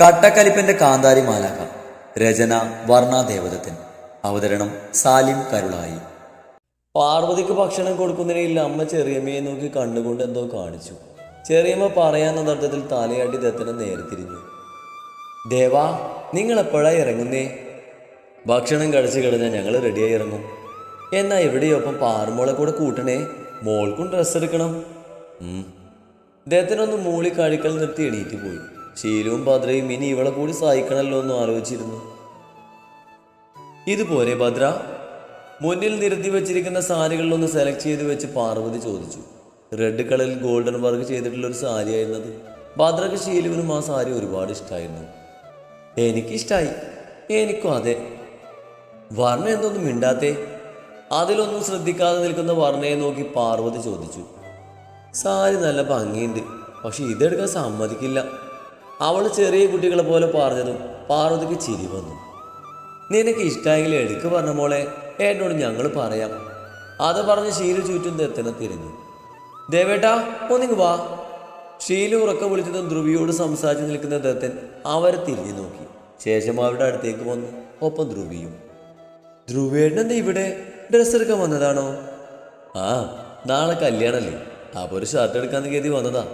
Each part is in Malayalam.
കട്ടക്കലിപ്പന്റെ കാന്താരി മാലാക രചന വർണാദേവതത്തിൻ അവതരണം സാലിം കരുളായി. പാർവതിക്ക് ഭക്ഷണം കൊടുക്കുന്നതിനില്ല അമ്മ ചെറിയമ്മയെ നോക്കി കണ്ണുകൊണ്ട് എന്തോ കാണിച്ചു. ചെറിയമ്മ പറയാന്ന അർത്ഥത്തിൽ തലയാട്ടി ദത്തനെ നേരെ തിരിഞ്ഞു. ദേവാ നിങ്ങൾ എപ്പോഴാ ഇറങ്ങുന്നേ? ഭക്ഷണം കഴിച്ചു കഴിഞ്ഞാൽ ഞങ്ങൾ റെഡിയായി ഇറങ്ങും. എന്നാ എവിടെയൊപ്പം പാറുമോളെ കൂടെ കൂട്ടണേ? മോൾക്കും ഡ്രസ്സ് എടുക്കണം. ദേത്തനൊന്ന് മൂളി കഴിക്കൽ നിർത്തി എണീറ്റ് പോയി. ശീലവും ഭദ്രയും ഇനി ഇവളെ കൂടി സഹിക്കണല്ലോ എന്ന് ആലോചിച്ചിരുന്നു. ഇതുപോലെ ഭദ്ര മുന്നിൽ നിരത്തി വെച്ചിരിക്കുന്ന സാരികളിലൊന്ന് സെലക്ട് ചെയ്ത് വെച്ച് പാർവതി ചോദിച്ചു. റെഡ് കളറിൽ ഗോൾഡൻ വർക്ക് ചെയ്തിട്ടുള്ള ഒരു സാരി ആയിരുന്നത് ഭദ്രക്ക് ശീലുവിനും ആ സാരി ഒരുപാട് ഇഷ്ടമായിരുന്നു എനിക്കിഷ്ടായി. എനിക്കും അതെ. വർണ എന്തൊന്നും മിണ്ടാത്തേ? അതിലൊന്നും ശ്രദ്ധിക്കാതെ നിൽക്കുന്ന വർണയെ നോക്കി പാർവതി ചോദിച്ചു. സാരി നല്ല ഭംഗിയുണ്ട് പക്ഷെ ഇതെടുക്കാൻ സമ്മതിക്കില്ല. അവൾ ചെറിയ കുട്ടികളെ പോലെ പറഞ്ഞതും പാർവതിക്ക് ചിരി വന്നു. നിനക്ക് ഇഷ്ടമെങ്കിൽ എടുക്ക് പറഞ്ഞ മോളെ. എന്നോട് ഞങ്ങൾ പറയാം. അത് പറഞ്ഞ് ഷീലു ചുറ്റും ദത്തനെ തിരിഞ്ഞു. ദേവേട്ടാ ഒന്നിങ്ങ് വാ. ഷീലു ഉറക്ക വിളിച്ചതും ധ്രുവിയോട് സംസാരിച്ച് നിൽക്കുന്ന ദത്തൻ അവരെ തിരിഞ്ഞു നോക്കി. ശേഷം അവരുടെ അടുത്തേക്ക് വന്നു. ഒപ്പം ധ്രുവിയും. ധ്രുവേട്ടൻ ഇവിടെ? ഡ്രസ്സ് എടുക്കാൻ വന്നതാണോ? ആ നാളെ കല്യാണല്ലേ. അപ്പൊ ഒരു ഷർട്ട് എടുക്കാന്ന് കരുതി വന്നതാ.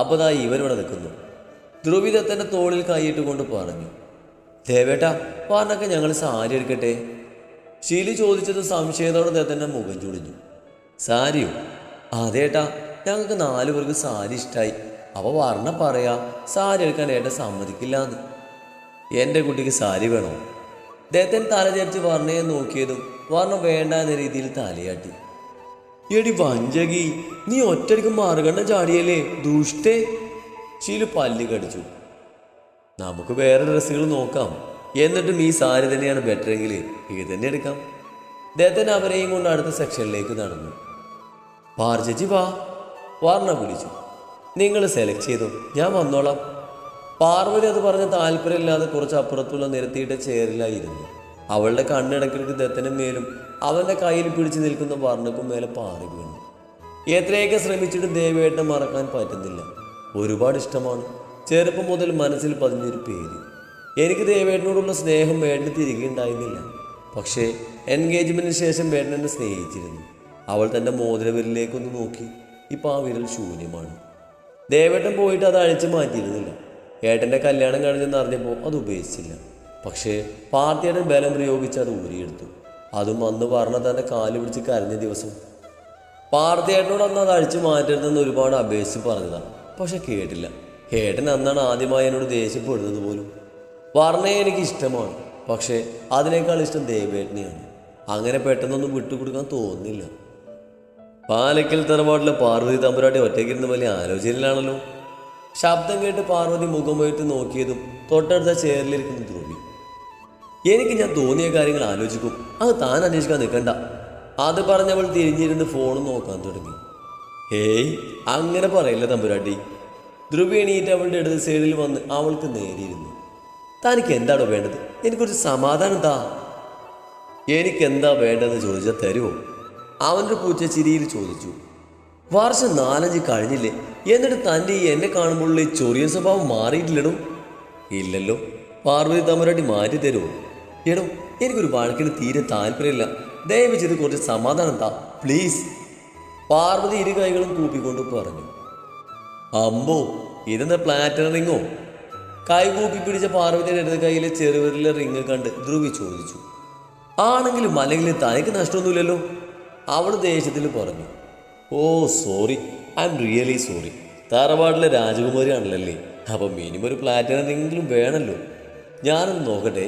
അപ്പൊ ദാ ഇവരിവിടെ നിൽക്കുന്നു. ധ്രുവി ദത്തന്റെ തോളിൽ കൈയിട്ട് കൊണ്ട് പറഞ്ഞു ദേവേട്ട പറഞ്ഞൊക്കെ ഞങ്ങൾ സാരി എടുക്കട്ടെ. ശീലി ചോദിച്ചത് സംശയത്തോടെ ദത്തന്റെ മുഖം ചുളിഞ്ഞു. സാരിയോ? അതേട്ടാ ഞങ്ങൾക്ക് നാലു പേർക്ക് സാരി ഇഷ്ടമായി അവ വർണ പറയാ സാരി എടുക്കാൻ ഏട്ടൻ സമ്മതിക്കില്ലാന്ന്. എന്റെ കുട്ടിക്ക് സാരി വേണോ? ദേത്തൻ തലചരിച്ച് വർണയെ നോക്കിയതും വർണ വേണ്ട എന്ന രീതിയിൽ തലയാട്ടി. എടി വഞ്ചകി നീ ഒറ്റയ്ക്ക് മാറുകണ്ണ ചാടിയല്ലേ ദുഷ്ടേ. ശീലു പല്ലി കടിച്ചു. നമുക്ക് വേറെ ഡ്രസ്സുകൾ നോക്കാം. എന്നിട്ടും ഈ സാരി തന്നെയാണ് ബെറ്റർ എങ്കിൽ ഇത് തന്നെ എടുക്കാം. ദത്തൻ അവരെയും കൊണ്ട് അടുത്ത സെക്ഷനിലേക്ക് നടന്നു. പാർജജി വാ. വാർണ വിളിച്ചു നിങ്ങൾ സെലക്ട് ചെയ്തു. ഞാൻ വന്നോളാം. പാർവതി അത് പറഞ്ഞ താല്പര്യമില്ലാതെ കുറച്ച് അപ്പുറത്തുള്ള നിരത്തിയിട്ട ചേറിലായിരുന്നു അവളുടെ കണ്ണിടക്കിടക്ക് ദത്തനും മേലും അവന്റെ കയ്യിൽ പിടിച്ചു നിൽക്കുന്ന വർണക്കും മേലെ പാറി വീണു. എത്രയൊക്കെ ശ്രമിച്ചിട്ട് ദേവേട്ടനെ മറക്കാൻ പറ്റുന്നില്ല. ഒരുപാട് ഇഷ്ടമാണ്. ചെറുപ്പം മുതൽ മനസ്സിൽ പതിഞ്ഞൊരു പേര്. എനിക്ക് ദേവേട്ടനോടുള്ള സ്നേഹം വേണ്ടി തിരികെ ഉണ്ടായിരുന്നില്ല. പക്ഷേ എൻഗേജ്മെന്റിന് ശേഷം വേട്ടൻ എന്നെ സ്നേഹിച്ചിരുന്നു. അവൾ തന്റെ മോതിരവിരലിലേക്കൊന്ന് നോക്കി. ഇപ്പം ആ വിരൽ ശൂന്യമാണ്. ദേവേട്ടൻ പോയിട്ട് അത് അഴിച്ചു മാറ്റിയിരുന്നില്ല. ഏട്ടന്റെ കല്യാണം കഴിഞ്ഞെന്ന് അറിഞ്ഞപ്പോൾ അത് ഉപേക്ഷിച്ചില്ല പക്ഷേ പാർട്ടിയുടെ ബലം പ്രയോഗിച്ച് അത് ഊരിയെടുത്തു. അതും അന്ന് പറഞ്ഞ തന്നെ കാൽ പിടിച്ച് കരഞ്ഞ ദിവസം. പാർത്തിയേട്ടനോട് അന്ന് അത് അഴിച്ചു മാറ്റരുതെന്ന് ഒരുപാട് അപേക്ഷിച്ച് പറഞ്ഞതാണ്. പക്ഷെ കേട്ടില്ല. ഏട്ടൻ അന്നാണ് ആദ്യമായി എന്നോട് ദേഷ്യപ്പെടുന്നത് പോലും. വർണയെ എനിക്ക് ഇഷ്ടമാണ്. പക്ഷേ അതിനേക്കാൾ ഇഷ്ടം ദേവേട്ടനെയാണ്. അങ്ങനെ പെട്ടെന്നൊന്നും വിട്ടുകൊടുക്കാൻ തോന്നുന്നില്ല. പാലക്കൽ തറവാട്ടിലെ പാർവതി തമ്പുരാട്ടി ഒറ്റയ്ക്കിരുന്ന് വലിയ ആലോചനയിലാണല്ലോ. ശബ്ദം കേട്ട് പാർവതി മുഖം പോയിട്ട് നോക്കിയതും തൊട്ടടുത്ത ചെയറിലിരിക്കുന്ന ധ്രുവി. എനിക്ക് ഞാൻ തോന്നിയ കാര്യങ്ങൾ ആലോചിക്കും. അത് താൻ അന്വേഷിക്കാൻ നിൽക്കണ്ട. അത് പറഞ്ഞവൾ തിരിഞ്ഞിരുന്ന് ഫോൺ നോക്കാൻ തുടങ്ങി. ഹേയ് അങ്ങനെ പറയില്ല തമ്പുരാട്ടി. ധ്രുവി എണീറ്റ് അവളുടെ ഇടത് സൈഡിൽ വന്ന് അവൾക്ക് നേരിയിരുന്നു. തനിക്ക് എന്താണോ വേണ്ടത്? എനിക്കൊരു സമാധാനം എനിക്ക് എന്താ വേണ്ടതെന്ന് ചോദിച്ചാൽ തരുമോ അവന്റെ പൂച്ച ചിരിയിൽ ചോദിച്ചു. വർഷം നാലഞ്ച് കഴിഞ്ഞില്ലേ? എന്നിട്ട് തന്റെ ഈ എന്നെ കാണുമ്പോഴുള്ള ഈ ചൊറിയ സ്വഭാവം മാറിയിട്ടില്ലടും? ഇല്ലല്ലോ. പാർവതി തമ്പുരാട്ടി മാറ്റി തരുമോ എടോ എനിക്കൊരു വഴക്കിന് തീരെ താല്പര്യമില്ല. ദയവ് ചെയ്ത് കുറച്ച് സമാധാനം എന്താ പ്ലീസ്. പാർവതി ഇരു കൈകളും കൂപ്പിക്കൊണ്ട് പറഞ്ഞു അമ്പോ ഇതെന്താ പ്ലാറ്റിനം റിങ്ങോ കൈകൂപ്പി പിടിച്ച പാർവതിയുടെ ഇടത് കൈയിലെ ചെറുവിരലിലെ റിങ് കണ്ട് ധ്രുവി ചോദിച്ചു ആണെങ്കിലും അല്ലെങ്കിൽ തനിക്ക് നഷ്ടമൊന്നുമില്ലല്ലോ? അവൾ ദേഷ്യത്തിൽ പറഞ്ഞു oh sorry I'm really sorry തറവാട്ടിലെ രാജകുമാരിയാണല്ലേ അപ്പം മിനിമം ഒരു പ്ലാറ്റിനം റിങ്ങെങ്കിലും വേണമല്ലോ ഞാനൊന്ന് നോക്കട്ടെ.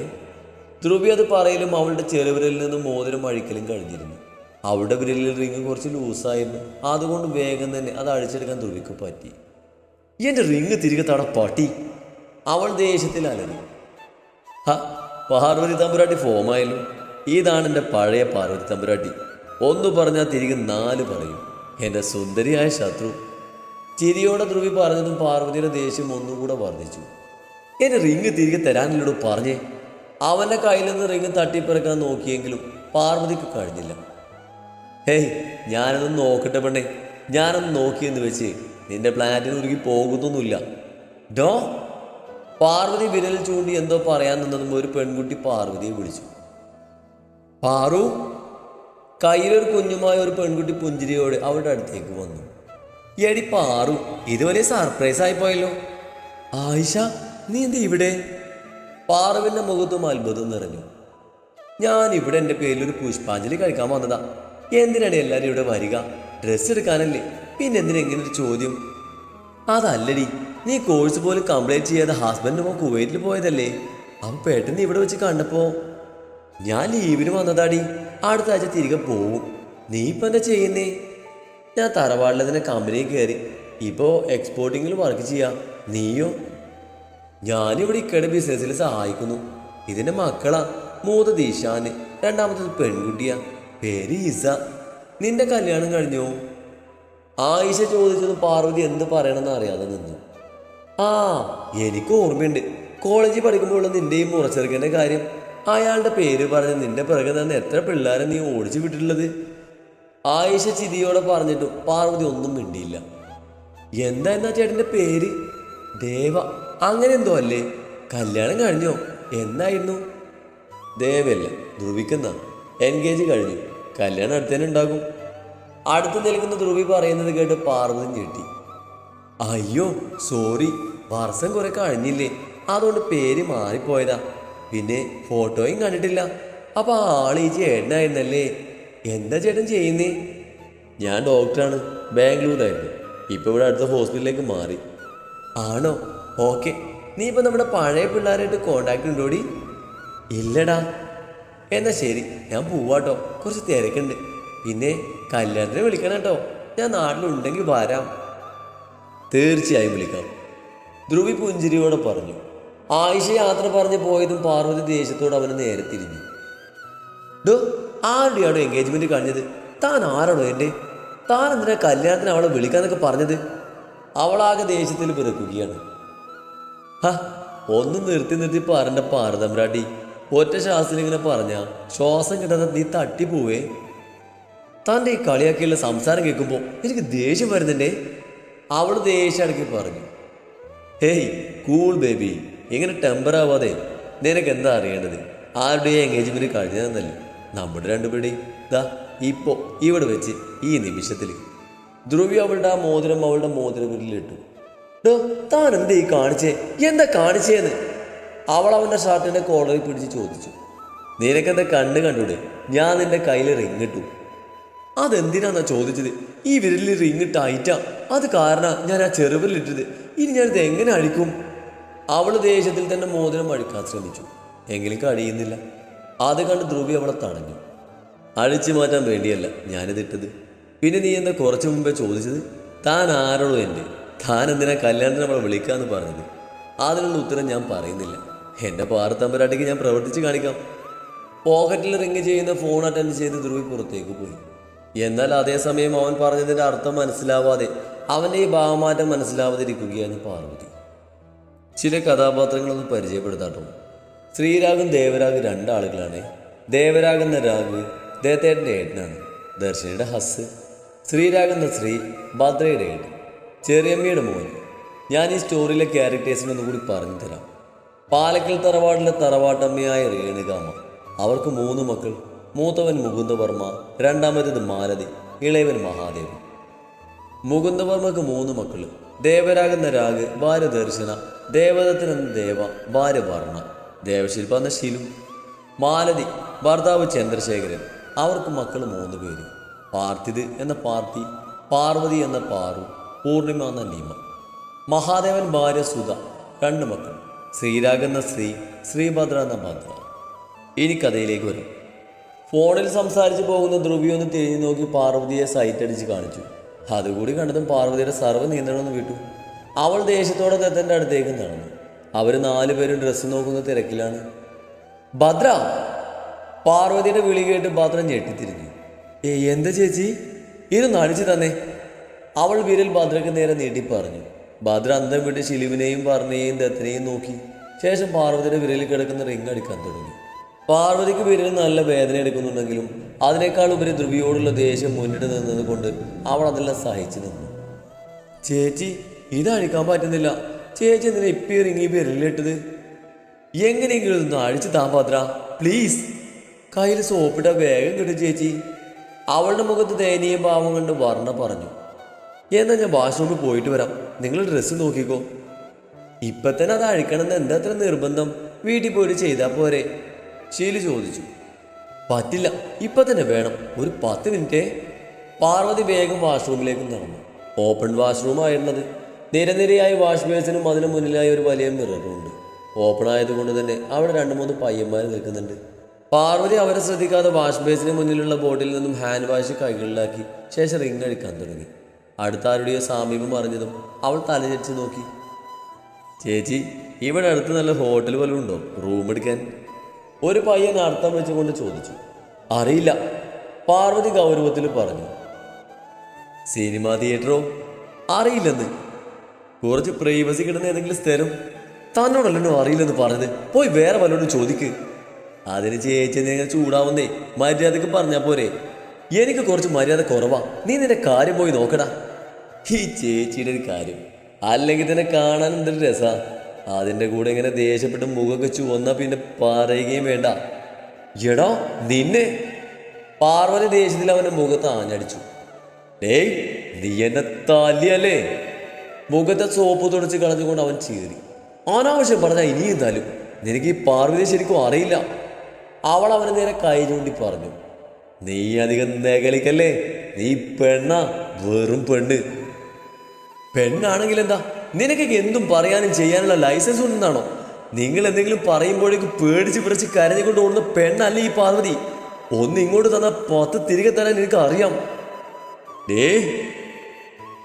ധ്രുവി അത് പറയലും അവളുടെ ചെറുവിരലിൽ നിന്ന് മോതിരം അഴിക്കലും കഴിഞ്ഞിരുന്നു. അവളുടെ വിരലിൽ റിങ് കുറച്ച് ലൂസായിരുന്നു അതുകൊണ്ട് വേഗം തന്നെ അത് അഴിച്ചെടുക്കാൻ ധ്രുവിക്ക് പറ്റി. എന്റെ റിങ് തിരികെ തട പട്ടി. അവൾ ദേഷ്യത്തിൽ അലറി. ഹ പാർവതി തമ്പുരാട്ടി ഫോമായല്ലോ ഇതാണ് എന്റെ പഴയ പാർവതി തമ്പുരാട്ടി. ഒന്ന് പറഞ്ഞാൽ തിരികെ നാല് പറയും. എന്റെ സുന്ദരിയായ ശത്രു. ചിരിയോടെ ധ്രുവി പറഞ്ഞതും പാർവതിയുടെ ദേഷ്യം ഒന്നുകൂടെ വർദ്ധിച്ചു. എന്നെ റിങ് തിരികെ തരാനില്ലടോ പറഞ്ഞേ. അവന്റെ കയ്യിൽ നിന്ന് റിങ് തട്ടിപ്പിറക്കാൻ നോക്കിയെങ്കിലും പാർവതിക്ക് കഴിഞ്ഞില്ല. ഹേയ് ഞാനൊന്ന് നോക്കട്ടെ പെണ്ണേ. ഞാനൊന്ന് നോക്കിയെന്ന് വെച്ച്. നിന്റെ പ്ലാനറ്റിൽ ഒരുക്കി പോകുന്നൊന്നുമില്ല. ഡോ പാർവതി വിരൽ ചൂണ്ടി എന്തോ പറയാൻ നിന്നതും ഒരു പെൺകുട്ടി പാർവതിയെ വിളിച്ചു. പാറു കയ്യിലൊരു കുഞ്ഞുമായ ഒരു പെൺകുട്ടി പുഞ്ചിരിയോടെ അവളുടെ അടുത്തേക്ക് വന്നു. എടി പാറു ഇത് വലിയ സർപ്രൈസ് ആയി പോയല്ലോ. ആയിഷ നീ എന്താ ഇവിടെ? പാറുവിന്റെ മുഖത്തും അത്ഭുതം നിറഞ്ഞു. ഞാൻ ഇവിടെ എന്റെ പേരിൽ ഒരു പുഷ്പാഞ്ജലി കഴിക്കാൻ വന്നതാ. എന്തിനാണ് എല്ലാവരും ഇവിടെ വരിക? ഡ്രസ്സ് എടുക്കാനല്ലേ? പിന്നെ എന്തിനാ ഒരു ചോദ്യം? അതല്ലടി നീ കോഴ്സ് പോലും കംപ്ലീറ്റ് ചെയ്യാതെ ഹസ്ബൻഡ് മോൻ കുവൈറ്റിൽ പോയതല്ലേ? അവൻ പെട്ടെന്ന് ഇവിടെ വെച്ച് കണ്ടപ്പോ ഞാൻ ലീവിന് വന്നതാടി. അടുത്ത ആഴ്ച തിരികെ പോവും. നീ ഇപ്പം എന്താ ചെയ്യുന്നേ? ഞാൻ തറവാടിലതിനെ കമ്പനിയിൽ കയറി ഇപ്പോൾ എക്സ്പോർട്ടിങ്ങിൽ വർക്ക് ചെയ്യാം. നീയോ? ഞാനിവിടെ ഇക്കടെ ബിസിനസ്സിൽ സഹായിക്കുന്നു. ഇതിന്റെ മക്കളാ. മൂത്ത ദീശാന് രണ്ടാമത്തത് പെൺകുട്ടിയാ. പേര് ഇസ. നിന്റെ കല്യാണം കഴിഞ്ഞോ? ആയിഷ ചോദിച്ചത് പാർവതി എന്ത് പറയണമെന്ന് അറിയാതെ നിന്നു. ആ എനിക്ക് ഓർമ്മയുണ്ട്. കോളേജിൽ പഠിക്കുമ്പോൾ നിന്റെയും മുറച്ചെറുക്കന്റെ കാര്യം. അയാളുടെ പേര് പറഞ്ഞ് നിന്റെ പിറകെ തന്നെ എത്ര പിള്ളേരെ നീ ഓടിച്ചു വിട്ടിട്ടുള്ളത്? ആയിഷ ചിരിയോടെ പറഞ്ഞിട്ടും പാർവതി ഒന്നും മിണ്ടിയില്ല. എന്താ എന്നാ ചേട്ടന്റെ പേര്? ദേവ. അങ്ങനെ എന്തോ അല്ലേ? കല്യാണം കഴിഞ്ഞോ? എന്നായിരുന്നു. ദേവല്ല ധ്രുവിക്കുന്ന. എൻഗേജ് കഴിഞ്ഞു. കല്യാണം അടുത്തന്നെ ഉണ്ടാകും അടുത്ത് നിൽക്കുന്ന ധ്രുവി പറയുന്നത് കേട്ട് പാർവതി ഞെട്ടി. അയ്യോ സോറി വർഷം കുറെ കഴിഞ്ഞില്ലേ. അതുകൊണ്ട് പേര് മാറിപ്പോയതാ. പിന്നെ ഫോട്ടോയും കണ്ടിട്ടില്ല. അപ്പൊ ആൾ ഈ ചേട്ടനായിരുന്നല്ലേ? എന്താ ചേട്ടൻ ചെയ്യുന്നേ? ഞാൻ ഡോക്ടറാണ് ബാംഗ്ലൂരായിരുന്നു. ഇപ്പൊ ഇവിടെ അടുത്ത ഹോസ്പിറ്റലിലേക്ക് മാറി. ആണോ? ഓക്കെ. നീ ഇപ്പൊ നമ്മുടെ പഴയ പിള്ളേരായിട്ട് കോണ്ടാക്ട് ഉണ്ടോടി? ഇല്ലടാ. എന്നാ ശരി ഞാൻ പോവാട്ടോ. കുറച്ച് തിരക്കുണ്ട്. പിന്നെ കല്യാണത്തിന് വിളിക്കണം കേട്ടോ. ഞാൻ നാട്ടിലുണ്ടെങ്കിൽ വരാം. തീർച്ചയായും വിളിക്കാം. ധ്രുവി പുഞ്ചിരിയോടെ പറഞ്ഞു. ആയിഷ യാത്ര പറഞ്ഞു പോയതും പാർവതി ദേശത്തോട് അവന് നേരെ തിരിഞ്ഞു. ഡോ ആരുടെയാണോ എൻഗേജ്മെന്റ് കഴിഞ്ഞത് താൻ ആരാണോ എന്റെ? താൻ എന്തിനാ കല്യാണത്തിന് അവളെ വിളിക്കാന്നൊക്കെ പറഞ്ഞത്? അവളാകെ ദേഷ്യത്തിൽ പിറക്കുകയാണ്. ഹ ഒന്നും നിർത്തി നിർത്തി പറഞ്ഞ പാരതമ്രാട്ടി ഒറ്റ ശ്വാസത്തിൽ ഇങ്ങനെ പറഞ്ഞ ശ്വാസം കിട്ടാതെ നീ തട്ടിപ്പോവേ തന്റെ ഈ കളിയാക്കിയുള്ള സംസാരം കേൾക്കുമ്പോൾ എനിക്ക് ദേഷ്യം വരുന്നുണ്ടേ. അവൾ ദേഷ്യം അടക്കി പറഞ്ഞു ഹേയ് കൂൾ ബേബി ഇങ്ങനെ ടെമ്പർ ആവാതെ നിനക്ക് എന്താ അറിയേണ്ടത്? ആരുടെ എൻഗേജ്മെന്റ് കഴിഞ്ഞതെന്നല്ലേ? നമ്മുടെ രണ്ടുപേരുടെയും ദാ ഇപ്പോൾ ഇവിടെ വെച്ച് ഈ നിമിഷത്തിൽ ധ്രുവി അവളുടെ ആ മോതിരം അവളുടെ മോതിരവിരലിട്ടു ഡോ താൻ എന്താ ഈ കാണിച്ചേ? എന്താ കാണിച്ചേന്ന്? അവൾ അവന്റെ ഷർട്ടിന്റെ കോളറിൽ പിടിച്ച് ചോദിച്ചു. നിനക്കെന്റെ കണ്ണ് കണ്ടൂടെ? ഞാൻ നിന്റെ കയ്യിൽ റിങ്ങിട്ടു അതെന്തിനാന്നാ ചോദിച്ചത്? ഈ വിരലിൽ റിങ് ടൈറ്റാ അത് കാരണം ഞാൻ ആ ചെറുവിരലിട്ടത് ഇനി ഞാനിത് എങ്ങനെ അഴിക്കും? അവൾ ദേഷ്യത്തിൽ തന്നെ മോതിരം അഴിക്കാൻ ശ്രമിച്ചു. എങ്കിലും കഴിയുന്നില്ല. അത് കണ്ട് ധ്രുവി അവളെ തടഞ്ഞു. അഴിച്ചു മാറ്റാൻ വേണ്ടിയല്ല ഞാനിതിട്ടത് പിന്നെ നീ എന്താ കുറച്ചു മുമ്പേ ചോദിച്ചത്? താൻ ആരോളൂ എന്റെ താൻ എന്തിനാ കല്യാണത്തിന് അവളെ വിളിക്കാമെന്ന് പറഞ്ഞത്? അതിനുള്ള ഉത്തരം ഞാൻ പറയുന്നില്ല. എന്റെ പാറത്തമ്പരാട്ടിക്ക് ഞാൻ പ്രവർത്തിച്ച് കാണിക്കാം. പോക്കറ്റിൽ റിങ് ചെയ്യുന്ന ഫോൺ അറ്റൻഡ് ചെയ്ത് ധ്രുവി പുറത്തേക്ക് പോയി. എന്നാൽ അതേസമയം അവൻ പറഞ്ഞതിന്റെ അർത്ഥം മനസ്സിലാവാതെ അവന്റെ ഈ ഭാവമാറ്റം മനസ്സിലാവാതിരിക്കുകയാണ് പാർവതി. ചില കഥാപാത്രങ്ങളൊന്ന് പരിചയപ്പെടുത്താട്ടോ. ശ്രീരാഗും ദേവരാഗ് രണ്ടാളുകളാണ്. ദേവരാഗ് എന്ന രാഗ് ദേത്തേട്ടന്റെ ഏട്ടനാണ്. ദർശനയുടെ ഹസ്. ശ്രീരാഗ് എന്ന ശ്രീ ഭദ്രയുടെ ഏട്ടൻ. ചെറിയമ്മയുടെ മോൻ. ഞാൻ ഈ സ്റ്റോറിയിലെ ക്യാരക്ടേഴ്സിനൊന്നുകൂടി പറഞ്ഞു തരാം പാലക്കൽ തറവാടിലെ തറവാട്ടമ്മയായ രേണുകാമ. അവർക്ക് മൂന്ന് മക്കൾ മൂത്തവൻ മുകുന്ദവർമ്മ രണ്ടാമത്തേത് മാലതി ഇളയവൻ മഹാദേവൻ. മുകുന്ദവർമ്മക്ക് മൂന്ന് മക്കൾ ദേവരാഗെന്ന രാഗ് ഭാര്യ ദർശന ദേവദത്തൻ എന്ന ദേവ ഭാര്യ വർണ ദേവശില്പ എന്ന ശിലു. മാലതി ഭർത്താവ് ചന്ദ്രശേഖരൻ. അവർക്ക് മക്കൾ മൂന്ന് പേര്. പാർത്ഥിത് എന്ന പാർത്തി പാർവതി എന്ന പാറു പൂർണിമ എന്ന നീമ. മഹാദേവൻ ഭാര്യ സുധ രണ്ട് മക്കൾ. ശ്രീരാഗ് സ്ത്രീ ശ്രീ ശ്രീഭദ്ര എന്ന ഭദ്ര. ഇനി കഥയിലേക്ക് വരും. ഫോണിൽ സംസാരിച്ചു പോകുന്ന ധ്രുവി ഒന്ന് തിരിഞ്ഞു നോക്കി പാർവതിയെ സൈറ്റ് അടിച്ച് കാണിച്ചു. അതുകൂടി കണ്ടതും പാർവതിയുടെ സർവ നിയന്ത്രണം വിട്ടു. അവൾ ദേഷ്യത്തോടെ ദത്തന്റെ അടുത്തേക്ക് നടന്നു. അവർ നാലുപേരും ഡ്രസ്സ് നോക്കുന്ന തിരക്കിലാണ്. ഭദ്ര! പാർവതിയുടെ വിളി കേട്ട് ഭദ്ര ഞെട്ടിത്തിരിഞ്ഞു. ഏ എന്താ ചേച്ചി? ഇത് നടിച്ചു തന്നെ. അവൾ വിരൽ ഭദ്രയ്ക്ക് നേരെ നീട്ടി പറഞ്ഞു. ഭദ്ര അന്തം വിട്ട് ശിലുവിനെയും പറഞ്ഞേയും ദത്തനെയും നോക്കി. ശേഷം പാർവതിയുടെ വിരലിൽ കിടക്കുന്ന റിങ് അടിക്കാൻ തുടങ്ങി. പാർവതിക്ക് വിരൽ നല്ല വേദന എടുക്കുന്നുണ്ടെങ്കിലും അതിനേക്കാൾ ഉപരി ധ്രുവിയോടുള്ള ദേഷ്യം മുന്നിട്ട് നിന്നത് കൊണ്ട് അവൾ അതെല്ലാം സഹിച്ചു നിന്നു. ചേച്ചി ഇത് അഴിക്കാൻ പറ്റുന്നില്ല. ചേച്ചി എന്തിനാ ഇപ്പം ഇറങ്ങി വിരലിട്ടത് എങ്ങനെയെങ്കിലും ഒന്ന് അഴിച്ചു താൻ പാത്ര പ്ലീസ്. കയ്യിൽ സോപ്പിട്ട വേഗം കിട്ടും ചേച്ചി. അവളുടെ മുഖത്ത് ദയനീയ ഭാവം കണ്ട് വർണ പറഞ്ഞു. എന്നാ ഞാൻ വാഷ്റൂമിൽ പോയിട്ട് വരാം. നിങ്ങൾ ഡ്രസ്സ് നോക്കിക്കോ. ഇപ്പൊ തന്നെ അത് അഴിക്കണമെന്ന് എന്താ അത്ര നിർബന്ധം? വീട്ടിൽ പോയിട്ട് ചെയ്താൽ പോരെ. ശീലി ചോദിച്ചു. പറ്റില്ല ഇപ്പൊ തന്നെ വേണം. ഒരു പത്ത് മിനിറ്റേ. പാർവതി വേഗം വാഷ്റൂമിലേക്ക് നടന്നു. ഓപ്പൺ വാഷ്റൂം ആയിരുന്നത് നിരനിരയായി വാഷ് ബേസിനും അതിനു മുന്നിലായി ഒരു വലിയ മിററും ഉണ്ട്. ഓപ്പൺ ആയതുകൊണ്ട് തന്നെ അവിടെ രണ്ട് മൂന്ന് പയ്യന്മാർ നിൽക്കുന്നുണ്ട്. പാർവതി അവരെ ശ്രദ്ധിക്കാതെ വാഷ് ബേസിന് മുന്നിലുള്ള ബോട്ടിൽ നിന്നും ഹാൻഡ് വാഷ് കൈകളിലാക്കി ശേഷം റിങ് അടിക്കാൻ തുടങ്ങി. അടുത്ത ആരുടെയോ സാമീപ്യം അറിഞ്ഞതും അവൾ തലചരിച്ച് നോക്കി. ചേച്ചി ഇവിടെ അടുത്ത് നല്ല ഹോട്ടൽ വല്ലതും ഉണ്ടോ? റൂം എടുക്കാൻ. ഒരു പയ്യൻ അർത്ഥം വെച്ചുകൊണ്ട് ചോദിച്ചു. അറിയില്ല. പാർവതി ഗൗരവത്തിൽ പറഞ്ഞു. സിനിമാ തിയേറ്ററോ? അറിയില്ലെന്ന്. കുറച്ച് പ്രൈവസി കിട്ടുന്ന ഏതെങ്കിലും സ്ഥലം? തന്നോടല്ലോ അറിയില്ലെന്ന് പറഞ്ഞത്. പോയി വേറെ വല്ലോടും ചോദിക്ക്. അതിന് ചേച്ചി നിങ്ങൾ ചൂടാവുന്നേ? മര്യാദയ്ക്ക് പറഞ്ഞാൽ പോരെ. എനിക്ക് കുറച്ച് മര്യാദ കുറവാ. നീ നിന്റെ കാര്യം പോയി നോക്കടാ. ഈ ചേച്ചിയുടെ ഒരു കാര്യം. അല്ലെങ്കിൽ തന്നെ കാണാൻ എന്തൊരു രസാ. അതിന്റെ കൂടെ ഇങ്ങനെ ദേഷ്യപ്പെട്ട് മുഖമൊക്കെ ചുവന്നാ പിന്നെ പറയുകയും വേണ്ട. എടോ നിന്നെ. പാർവതി ദേഷ്യത്തിൽ അവന്റെ മുഖത്ത് ആഞ്ഞടിച്ചു. ഡേയ് നീ എന്നെ തല്ലിയല്ലേ? മുഖത്തെ സോപ്പ് തുടച്ച് കളഞ്ഞുകൊണ്ട് അവൻ ചീറി. അനാവശ്യം പറഞ്ഞാൽ ഇനിയും തല്ലും. നിനക്ക് ഈ പാർവതി ശരിക്കും അറിയില്ല. അവൾ അവന് നേരെ കൈ ചൂണ്ടി പറഞ്ഞു. നീ അധികം നേകളിക്കല്ലേ നീ പെണ്ണ വെറും പെണ്ണ്. പെണ്ണാണെങ്കിൽ എന്താ നിനക്കൊക്കെ എന്തും പറയാനും ചെയ്യാനുള്ള ലൈസൻസ് ഉണ്ടെന്നാണോ? നിങ്ങൾ എന്തെങ്കിലും പറയുമ്പോഴേക്ക് പേടിച്ച് പിടിച്ച് കരഞ്ഞുകൊണ്ട് ഓടുന്ന പെണ്ണല്ല ഈ പാർവതി? ഒന്ന് ഇങ്ങോട്ട് തന്ന പത്ത് തിരികെ തരാൻ എനിക്ക് അറിയാം. ഡേ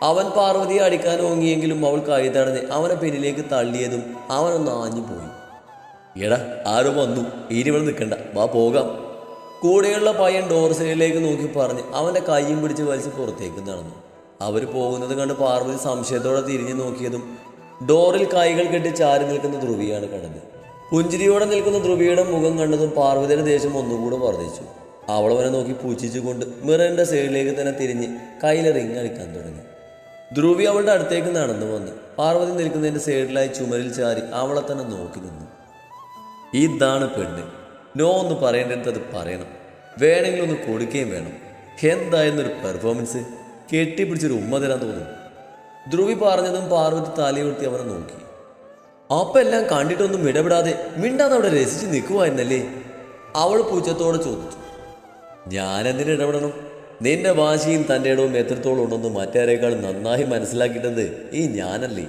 അവൻ പാർവതിയെ അടിക്കാൻ ഓങ്ങിയെങ്കിലും അവൾ കൈ തടഞ്ഞ് അവനെ പിന്നിലേക്ക് തള്ളിയതും അവനൊന്ന് ആഞ്ഞു പോയി എടാ ആരോ വന്നു. ഇനി ഇവിടെ നിൽക്കണ്ട. വാ പോകാം. കൂടെയുള്ള പയ്യൻ ഡോർ സൈഡിലേക്ക് നോക്കി പറഞ്ഞ് അവന്റെ കൈയും പിടിച്ച് വലിച്ച് പുറത്തേക്ക് നടന്നു. അവർ പോകുന്നത് കണ്ട് പാർവതി സംശയത്തോടെ തിരിഞ്ഞു നോക്കിയതും ഡോറിൽ കൈകൾ കെട്ടി ചാരി നിൽക്കുന്ന ധ്രുവിയാണ് കണ്ടത്. പുഞ്ചിരിയോടെ നിൽക്കുന്ന ധ്രുവിയുടെ മുഖം കണ്ടതും പാർവതിയുടെ ദേഷ്യം ഒന്നുകൂടെ വർദ്ധിച്ചു. അവളവനെ നോക്കി പൂച്ചിച്ചുകൊണ്ട് മിറന്റെ സൈഡിലേക്ക് തന്നെ തിരിഞ്ഞ് കയ്യിലെ റിങ് അടിക്കാൻ തുടങ്ങി. ധ്രുവി അവളുടെ അടുത്തേക്ക് നടന്നു വന്ന് പാർവതി നിൽക്കുന്നതിന്റെ സൈഡിലായി ചുമരിൽ ചാരി അവളെ തന്നെ നോക്കി നിന്നു. ഇതാണ് പെണ്ണ്. നോ എന്ന് പറയേണ്ടത് അത് പറയണം. വേണമെങ്കിൽ ഒന്ന് കൊടുക്കുകയും വേണം. എന്തായിരുന്നൊരു പെർഫോമൻസ് കെട്ടിപ്പിടിച്ചൊരു ഉമ്മ തരാൻ തോന്നുന്നു. ധ്രുവി പറഞ്ഞതും പാർവതി തലയുർത്തി അവനെ നോക്കി. അപ്പം എല്ലാം കണ്ടിട്ടൊന്നും ഇടപെടാതെ മിണ്ടാതെ അവിടെ രസിച്ച് നിൽക്കുമായിരുന്നല്ലേ അവൾ പൂച്ചത്തോടെ ചോദിച്ചു. ഞാൻ എന്തിനു ഇടപെടണം? നിന്റെ വാശിയും തന്റെ ഇടവും എത്രത്തോളം ഉണ്ടെന്ന് മറ്റേരേക്കാൾ നന്നായി മനസ്സിലാക്കിയിട്ടത് ഈ ഞാനല്ലേ?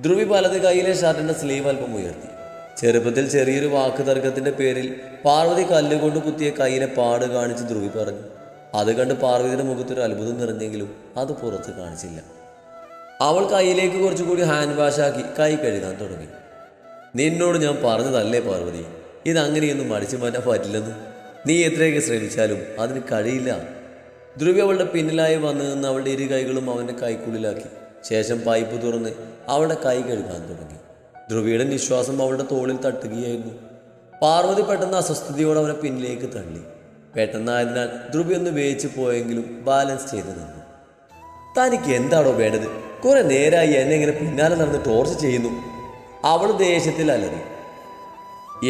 ധ്രുവി വലത് കൈയിലെ ഷാർട്ടിന്റെ സ്ലീവ് അല്പം ഉയർത്തി. ചെറുപ്പത്തിൽ ചെറിയൊരു വാക്ക് തർക്കത്തിന്റെ പേരിൽ പാർവതി കല്ലുകൊണ്ട് കുത്തിയ കൈയിലെ പാട് കാണിച്ച് ധ്രുവി പറഞ്ഞു. അത് കണ്ട് പാർവതിയുടെ മുഖത്തൊരു അത്ഭുതം നിറഞ്ഞെങ്കിലും അത് പുറത്ത് കാണിച്ചില്ല. അവൾ കൈയിലേക്ക് കുറച്ചുകൂടി ഹാൻഡ് വാഷ് ആക്കി കൈ കഴുകാൻ തുടങ്ങി. നിന്നോട് ഞാൻ പറഞ്ഞതല്ലേ പാർവതി? ഇതങ്ങനെയൊന്നും മടിച്ചു മാറ്റാൻ പറ്റില്ലെന്ന്. നീ എത്രയൊക്കെ ശ്രമിച്ചാലും അതിന് കഴിയില്ല. ധ്രുവി അവളുടെ പിന്നിലായി വന്നു നിന്ന് അവളുടെ ഇരു കൈകളും അവന്റെ കൈക്കുള്ളിലാക്കി. ശേഷം പൈപ്പ് തുറന്ന് അവളുടെ കൈ കഴുകാൻ തുടങ്ങി. ധ്രുവിയുടെ നിശ്വാസം അവളുടെ തോളിൽ തട്ടുകയായിരുന്നു. പാർവതി പെട്ടെന്ന് അസ്വസ്ഥതയോടെ അവനെ പിന്നിലേക്ക് തള്ളി. പെട്ടെന്നായതിനാൽ ധ്രുവി ഒന്ന് വേച്ച് പോയെങ്കിലും ബാലൻസ് ചെയ്ത് നിന്നു. തനിക്ക് എന്താണോ വേണ്ടത്? കുറെ നേരായി എന്നെ ഇങ്ങനെ പിന്നാലെ നടന്ന് ടോർച്ച് ചെയ്യുന്നു. അവൾ ദേഷ്യത്തിൽ അലറി.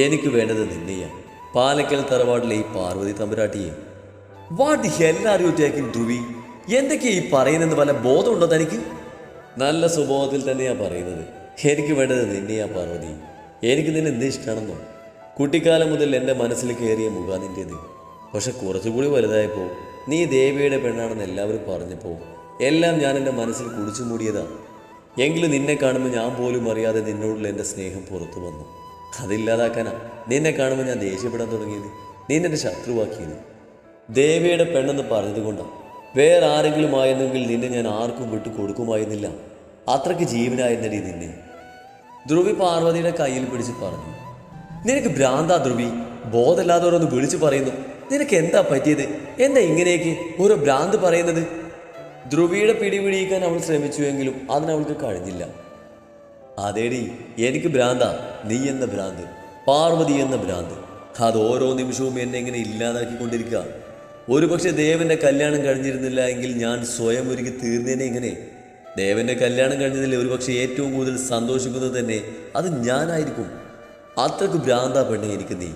എനിക്ക് വേണ്ടത് നിന്നെയാ. പാലക്കൽ തറവാട്ടിലെ ഈ Parvathi തമ്പുരാട്ടിയെ. What you taking Dhruvi? എന്തൊക്കെയാ ഈ പറയുന്നെന്ന് വല്ല ബോധമുണ്ടോ തനിക്ക്? നല്ല സ്വഭാവത്തിൽ തന്നെയാ പറയുന്നത്. എനിക്ക് വേണ്ടത് നിന്നെയാ പാർവതി. എനിക്ക് നിന്നെ എന്ത് ഇഷ്ടമാണെന്നോ കുട്ടിക്കാലം മുതൽ എന്റെ മനസ്സിൽ കയറിയ മുഖ നിന്റേത് പക്ഷെ കുറച്ചുകൂടി വലുതായപ്പോൾ നീ ദേവിയുടെ പെണ്ണാണെന്ന് എല്ലാവരും പറഞ്ഞപ്പോൾ എല്ലാം ഞാൻ എന്റെ മനസ്സിൽ കുടിച്ചു മൂടിയതാ. എങ്കിലും നിന്നെ കാണുമ്പോൾ ഞാൻ പോലും അറിയാതെ നിന്നോടുള്ള എന്റെ സ്നേഹം പുറത്തു വന്നു. അതില്ലാതാക്കാനാ നിന്നെ കാണുമ്പോൾ ഞാൻ ദേഷ്യപ്പെടാൻ തുടങ്ങിയത്. നിന്നെ എന്റെ ശത്രുവാക്കിയത്. ദേവിയുടെ പെണ്ണെന്ന് പറഞ്ഞതുകൊണ്ടാണ് വേറെ ആരെങ്കിലും ആയിരുന്നെങ്കിൽ നിന്നെ ഞാൻ ആർക്കും വിട്ടു കൊടുക്കുമായിരുന്നില്ല അത്രയ്ക്ക് ജീവനായിരുന്നടി നിന്നെ. ധ്രുവി പാർവതിയുടെ കയ്യിൽ പിടിച്ച് പറഞ്ഞു നിനക്ക് ഭ്രാന്താ ധ്രുവി ബോധമില്ലാത്തവരൊന്ന് വിളിച്ചു പറയുന്നു. നിനക്ക് എന്താ പറ്റിയത്? എന്താ ഇങ്ങനെയൊക്കെ ഓരോ ഭ്രാന്ത് പറയുന്നത്? ധ്രുവിയുടെ പിടി പിടിയിക്കാൻ അവൾ ശ്രമിച്ചുവെങ്കിലും അതിനവൾക്ക് കഴിഞ്ഞില്ല. അതേടി എനിക്ക് ഭ്രാന്ത നീ എന്ന ഭ്രാന്ത് പാർവതി എന്ന ഭ്രാന്ത്. അത് ഓരോ നിമിഷവും എന്നെ ഇങ്ങനെ ഇല്ലാതാക്കിക്കൊണ്ടിരിക്കുക. ഒരുപക്ഷെ ദേവന്റെ കല്യാണം കഴിഞ്ഞിരുന്നില്ല എങ്കിൽ ഞാൻ സ്വയം ഒരുക്കി തീർന്നേനെ ഇങ്ങനെ. ദേവന്റെ കല്യാണം കഴിഞ്ഞതിൽ ഒരുപക്ഷെ ഏറ്റവും കൂടുതൽ സന്തോഷിക്കുന്നത് തന്നെ അത് ഞാനായിരിക്കും. അത്രയ്ക്ക് ഭ്രാന്ത പെണ്ണെ നീ.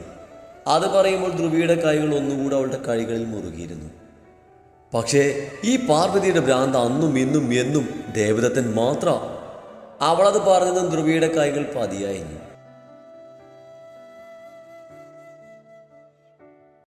അത് പറയുമ്പോൾ ധ്രുവിയുടെ കൈകൾ ഒന്നുകൂടെ അവളുടെ കൈകളിൽ മുറുകിയിരുന്നു. പക്ഷേ ഈ പാർവതിയുടെ ഭ്രാന്ത അന്നും ഇന്നും എന്നും ദേവദത്തൻ മാത്രം. അവളത് പറഞ്ഞതും ധ്രുവിയുടെ കൈകൾ പതിയായിരുന്നു